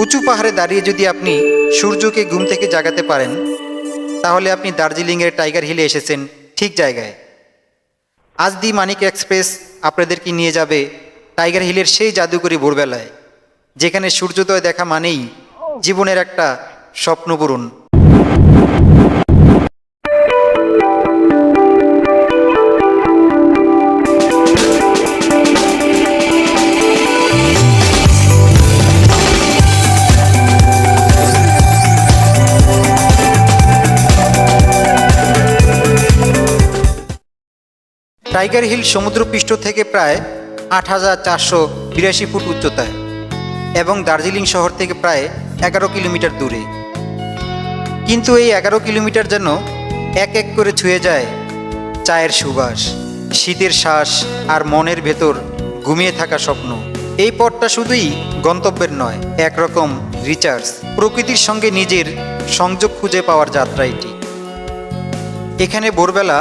উঁচু পাহাড়ে দাঁড়িয়ে যদি আপনি সূর্যকে ঘুম থেকে জাগাতে পারেন, তাহলে আপনি দার্জিলিংয়ের টাইগার হিলে এসেছেন ঠিক জায়গায়। আজ দি মানিক এক্সপ্রেস আপনাদেরকে নিয়ে যাবে টাইগার হিলের সেই জাদুগরি ভোরবেলায়, যেখানে সূর্যোদয় দেখা মানেই জীবনের একটা স্বপ্নপূরণ। টাইগার হিল সমুদ্রপৃষ্ঠ থেকে প্রায় আট হাজার চারশো বিরাশি ফুট উচ্চতায় এবং দার্জিলিং শহর থেকে প্রায় এগারো কিলোমিটার দূরে। কিন্তু এই এগারো কিলোমিটার যেন এক এক করে ছুঁয়ে যায় চায়ের সুবাস, শীতের শ্বাস আর মনের ভেতর ঘুমিয়ে থাকা স্বপ্ন। এই পথটা শুধুই গন্তব্যের নয়, একরকম রিচার্জ, প্রকৃতির সঙ্গে নিজের সংযোগ খুঁজে পাওয়ার যাত্রা এটি। এখানে ভোরবেলা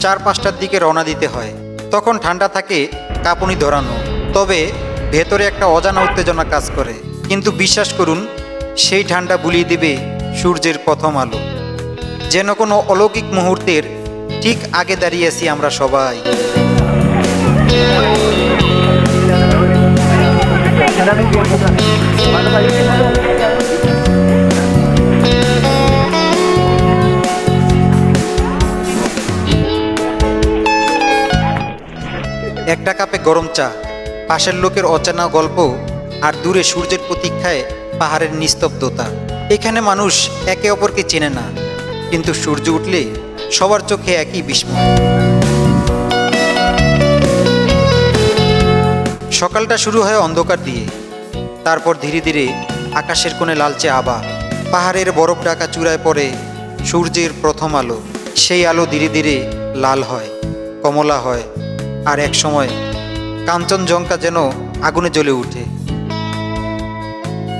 চার পাঁচটার দিকে রওনা দিতে হয়। তখন ঠান্ডা থাকে, কাঁপুনি ধরানো। তবে ভেতরে একটা অজানা উত্তেজনা কাজ করে। কিন্তু বিশ্বাস করুন, সেই ঠান্ডা বুলিয়ে দেবে সূর্যের প্রথম আলো। যেন কোনো অলৌকিক মুহূর্তের ঠিক আগে দাঁড়িয়ে আছি আমরা সবাই। একটা কাপে গরম চা, পাশের লোকের অচেনা গল্প, আর দূরে সূর্যের প্রতীক্ষায় পাহাড়ের নিস্তব্ধতা। এখানে মানুষ একে অপরকে চেনে না, কিন্তু সূর্য উঠলে সবার চোখে একই বিস্ময়। সকালটা শুরু হয় অন্ধকার দিয়ে। তারপর ধীরে ধীরে আকাশের কোণে লালচে আবা পাহাড়ের বরফ ডাকা চূড়ায় পড়ে সূর্যের প্রথম আলো। সেই আলো ধীরে ধীরে লাল হয়, কমলা হয় আর এক সময় কাঞ্চনজঙ্কা যেন আগুনে জ্বলে ওঠে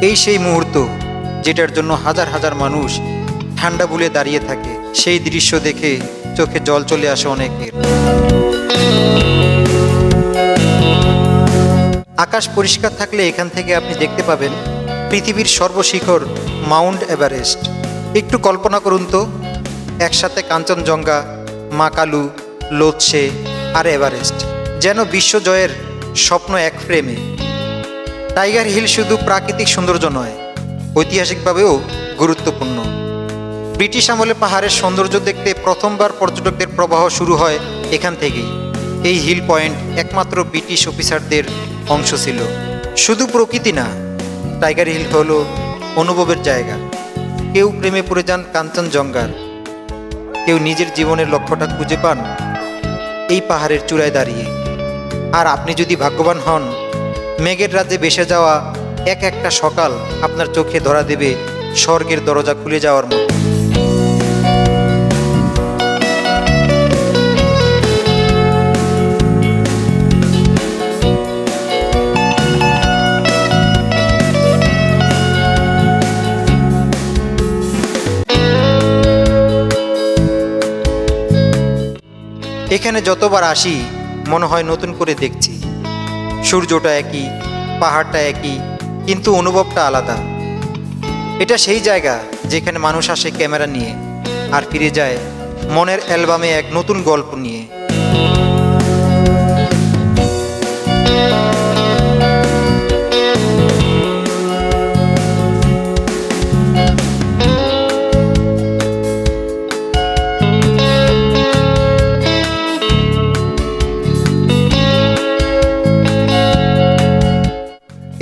এই সেই মুহূর্ত যেটার জন্য হাজার হাজার মানুষ ঠান্ডা বুলে দাঁড়িয়ে থাকে, সেই দৃশ্য দেখে চোখে জল চলে আসে অনেকের। আকাশ পরিষ্কার থাকলে এখান থেকে আপনি দেখতে পাবেন পৃথিবীর সর্বশিখর মাউন্ট এভারেস্ট। একটু কল্পনা করুন তো, একসাথে কাঞ্চনজঙ্ঘা মাকালু লোৎসে আর এভারেস্ট, যেন বিশ্বজয়ের স্বপ্ন এক ফ্রেমে। টাইগার হিল শুধু প্রাকৃতিক সৌন্দর্য নয়, ঐতিহাসিকভাবেও গুরুত্বপূর্ণ। ব্রিটিশ আমলে পাহাড়ের সৌন্দর্য দেখতে প্রথমবার পর্যটকদের প্রবাহ শুরু হয় এখান থেকেই। এই হিল পয়েন্ট একমাত্র ব্রিটিশ অফিসারদের অংশ ছিল। শুধু প্রকৃতি না, টাইগার হিল হলো অনুভবের জায়গা। কেউ প্রেমে পড়ে যান কাঞ্চনজঙ্ঘার। কেউ নিজের জীবনের লক্ষ্যটা খুঁজে পান এই পাহাড়ের চূড়ায় দাঁড়িয়ে। আর আপনি যদি ভাগ্যবান হন, মেঘের রাজ্যে বেসে যাওয়া এক একটা সকাল আপনার চোখে ধরা দেবে স্বর্গের দরজা খুলে যাওয়ার মতো। এখানে যতবার আসি, মনে হয় নতুন করে দেখছি। সূর্যটা একই, পাহাড়টা একই, কিন্তু অনুভবটা আলাদা। এটা সেই জায়গা যেখানে মানুষ আসে ক্যামেরা নিয়ে আর ফিরে যায় মনের অ্যালবামে এক নতুন গল্প নিয়ে।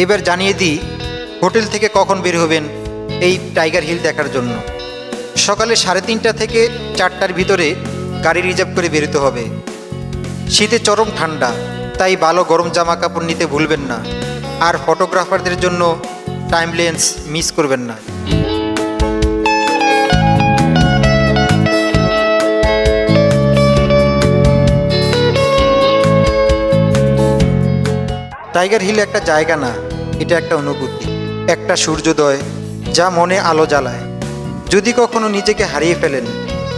এবার জানিয়ে দিই, হোটেল থেকে কখন বের হবেন এই টাইগার হিল দেখার জন্য। সকালে সাড়ে তিনটা থেকে চারটার ভিতরে গাড়ি রিজার্ভ করে বেরোতে হবে। শীতে চরম ঠান্ডা, তাই ভালো গরম জামা কাপড় নিতে ভুলবেন না। আর ফটোগ্রাফারদের জন্য টাইম লেন্স মিস করবেন না। টাইগার হিল একটা জায়গা না এটা একটা অনুভূতি। একটা সূর্যোদয় যা মনে আলো জ্বালায়। যদি কখনো নিজেকে হারিয়ে ফেলেন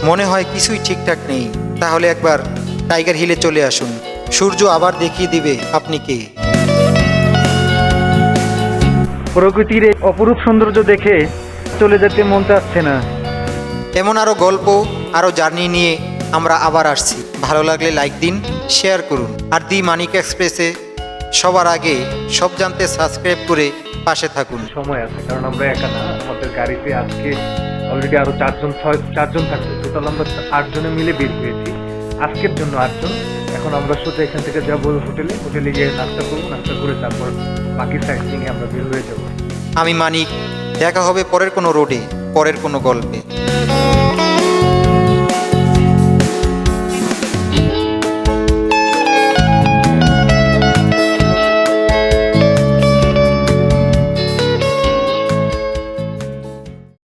মনে হয় কিছুই ঠিকঠাক নেই তাহলে একবার টাইগার হিলে চলে আসুন। সূর্য আবার দেখিয়ে দিবে আপনি কে। প্রকৃতির অপরূপ সৌন্দর্য দেখে চলে যেতে মন চাচ্ছে না। এমন আরও গল্প আরও জার্নি নিয়ে আমরা আবার আসছি। ভালো লাগলে লাইক দিন শেয়ার করুন। আর দি মানিক এক্সপ্রেসে সবার আগে সব জানতে সাবস্ক্রাইব করে পাশে থাকুন। সময় আছে কারণ আমরা একা না আমাদের গাড়িতে আজকে অলরেডি আরও চারজন ছয় চারজন থাকছে। টোটাল আমরা আটজনে মিলে বের হয়েছি। আজকের জন্য আটজন। এখন আমরা সোজা এখান থেকে যাব হোটেলে। হোটেলে গিয়ে নাস্তা করব নাস্তা করে তারপর বাকি সাইড সিং আমরা বের হয়ে যাব। আমি মানিক দেখা হবে পরের কোনো রোডে পরের কোনো গল্পে।